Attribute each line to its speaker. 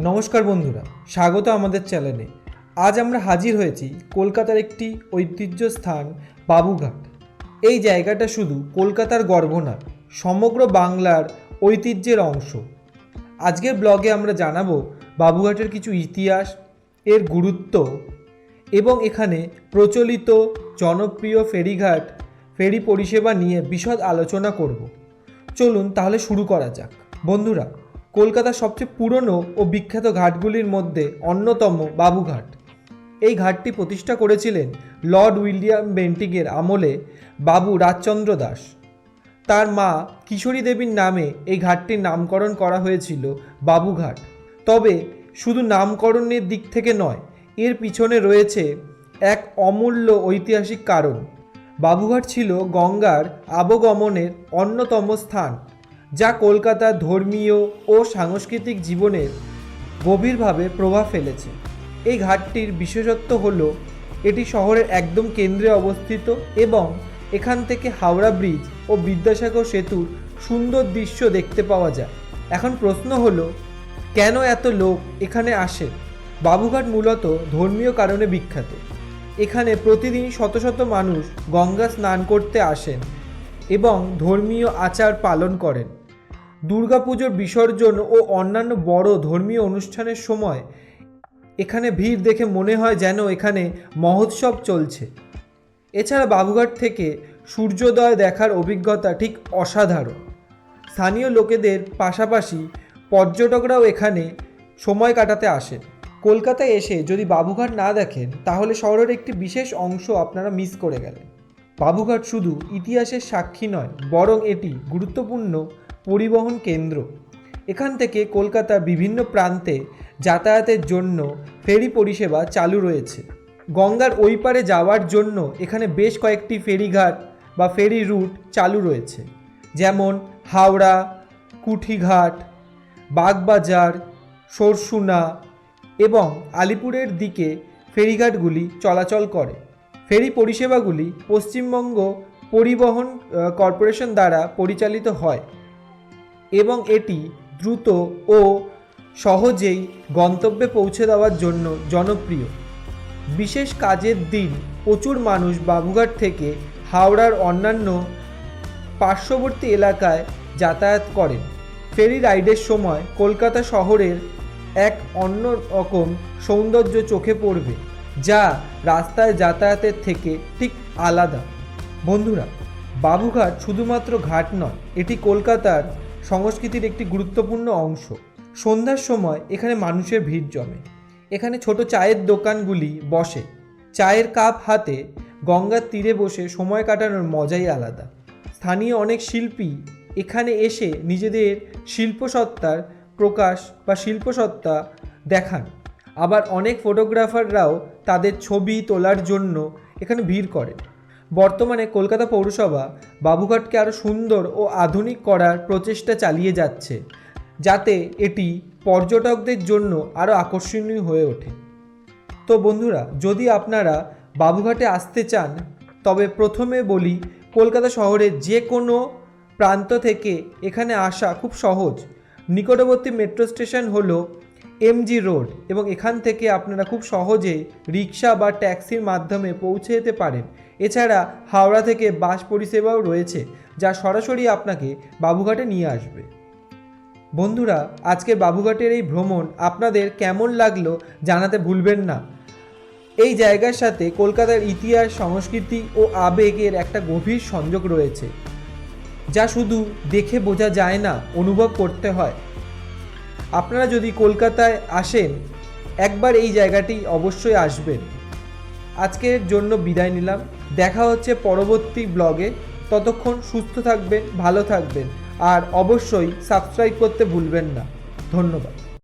Speaker 1: নমস্কার বন্ধুরা, স্বাগত আমাদের চ্যানেলে। আজ আমরা হাজির হয়েছি কলকাতার একটি ঐতিহ্য স্থান, বাবুঘাট। এই জায়গাটা শুধু কলকাতার গর্ব না, সমগ্র বাংলার ঐতিহ্যের অংশ। আজকের ব্লগে আমরা জানাব বাবুঘাটের কিছু ইতিহাস, এর গুরুত্ব এবং এখানে প্রচলিত জনপ্রিয় ফেরিঘাট, ফেরি পরিষেবা নিয়ে বিশদ আলোচনা করব। চলুন তাহলে শুরু করা যাক। বন্ধুরা কলকাতার সবচেয়ে পুরনো ও বিখ্যাত ঘাটগুলির মধ্যে অন্যতম বাবুঘাট এই ঘাটটি প্রতিষ্ঠা করেছিলেন লর্ড উইলিয়াম বেন্টিংয়ের আমলে বাবু রাজচন্দ্র দাস। তার মা কিশোরী দেবীর নামে এই ঘাটটির নামকরণ করা হয়েছিল বাবুঘাট তবে শুধু নামকরণের দিক থেকে নয়, এর পিছনে রয়েছে এক অমূল্য ঐতিহাসিক কারণ। বাবুঘাট ছিল গঙ্গার আবগমনের অন্যতম স্থান। যা কলকাতার ধর্মীয় ও সাংস্কৃতিক জীবনের গভীরভাবে প্রভাব ফেলেছে। এই ঘাটটির বিশেষত্ব হল, এটি শহরের একদম কেন্দ্রে অবস্থিত এবং এখান থেকে হাওড়া ব্রিজ ও বিদ্যাসাগর সেতুর সুন্দর দৃশ্য দেখতে পাওয়া যায়। এখন প্রশ্ন হলো, কেন এত লোক এখানে আসে? বাবুঘাট মূলত ধর্মীয় কারণে বিখ্যাত। এখানে প্রতিদিন শত শত মানুষ গঙ্গা স্নান করতে আসেন এবং ধর্মীয় আচার পালন করেন। দুর্গাপুজোর বিসর্জন ও অন্যান্য বড় ধর্মীয় অনুষ্ঠানের সময় এখানে ভিড় দেখে মনে হয় যেন এখানে মহোৎসব চলছে। এছাড়া বাবুঘাট থেকে সূর্যোদয় দেখার অভিজ্ঞতা ঠিক অসাধারণ। স্থানীয় লোকেদের পাশাপাশি পর্যটকরাও এখানে সময় কাটাতে আসেন। কলকাতায় এসে যদি বাবুঘাট না দেখেন, তাহলে শহরের একটি বিশেষ অংশ আপনারা মিস করে গেলেন। বাবুঘাট শুধু ইতিহাসের সাক্ষী নয়, বরং এটি গুরুত্বপূর্ণ পরিবহন কেন্দ্র। এখান থেকে কলকাতার বিভিন্ন প্রান্তে যাতায়াতের জন্য ফেরি পরিষেবা চালু রয়েছে। গঙ্গার ওই পারে যাওয়ার জন্য এখানে বেশ কয়েকটি ফেরিঘাট বা ফেরি রুট চালু রয়েছে। যেমন হাওড়া, কুঠিঘাট, বাগবাজার, সরসুনা এবং আলিপুরের দিকে ফেরিঘাটগুলি চলাচল করে। ফেরি পরিষেবাগুলি পশ্চিমবঙ্গ পরিবহন কর্পোরেশন দ্বারা পরিচালিত হয়। এবং এটি দ্রুত ও সহজেই গন্তব্যে পৌঁছে দেওয়ার জন্য জনপ্রিয়। বিশেষ কাজের দিন প্রচুর মানুষ বাবুঘাট থেকে হাওড়ার অন্যান্য পার্শ্ববর্তী এলাকায় যাতায়াত করেন। ফেরি রাইডের সময় কলকাতা শহরের এক অন্য রকম সৌন্দর্য চোখে পড়বে, যা রাস্তায় যাতায়াতের থেকে ঠিক আলাদা। বন্ধুরা, বাবুঘাট শুধুমাত্র ঘাট নয়, এটি কলকাতার সংস্কৃতির একটি গুরুত্বপূর্ণ অংশ। সন্ধ্যার সময় এখানে মানুষের ভিড় জমে। এখানে ছোট চায়ের দোকানগুলি বসে। চায়ের কাপ হাতে গঙ্গার তীরে বসে সময় কাটানোর মজাই আলাদা। স্থানীয় অনেক শিল্পী এখানে এসে নিজেদের শিল্পসত্তার প্রকাশ বা শিল্পসত্তা দেখান। আবার অনেক ফটোগ্রাফাররাও তাদের ছবি তোলার জন্য এখানে ভিড় করে বর্তমানে কলকাতা পৌরসভা বাবুঘাটকে আরও সুন্দর ও আধুনিক করার প্রচেষ্টা চালিয়ে যাচ্ছে, যাতে এটি পর্যটকদের জন্য আরও আকর্ষণীয় হয়ে ওঠে। তো বন্ধুরা, যদি আপনারা বাবুঘাটে আসতে চান, তবে প্রথমে বলি, কলকাতা শহরের যে কোনো প্রান্ত থেকে এখানে আসা খুব সহজ। নিকটবর্তী মেট্রো স্টেশন হলো এমজি রোড এবং এখান থেকে আপনারা খুব সহজে রিক্সা বা ট্যাক্সির মাধ্যমে পৌঁছে যেতে পারেন। এছাড়া হাওড়া থেকে বাস পরিষেবাও রয়েছে, যা সরাসরি আপনাকে বাবুঘাটে নিয়ে আসবে। বন্ধুরা আজকের বাবুঘাটের এই ভ্রমণ আপনাদের কেমন লাগল জানাতে ভুলবেন না। এই জায়গার সাথে কলকাতার ইতিহাস, সংস্কৃতি ও আবেগের একটা গভীর সংযোগ রয়েছে, যা শুধু দেখে বোঝা যায় না, অনুভব করতে হয়। আপনারা যদি কলকাতায় আসেন, একবার এই জায়গাটি অবশ্যই আসবেন। আজকের জন্য বিদায় নিলাম। দেখা হচ্ছে পরবর্তী ব্লগে। ততক্ষণ সুস্থ থাকবেন, ভালো থাকবেন। আর অবশ্যই সাবস্ক্রাইব করতে ভুলবেন না। ধন্যবাদ।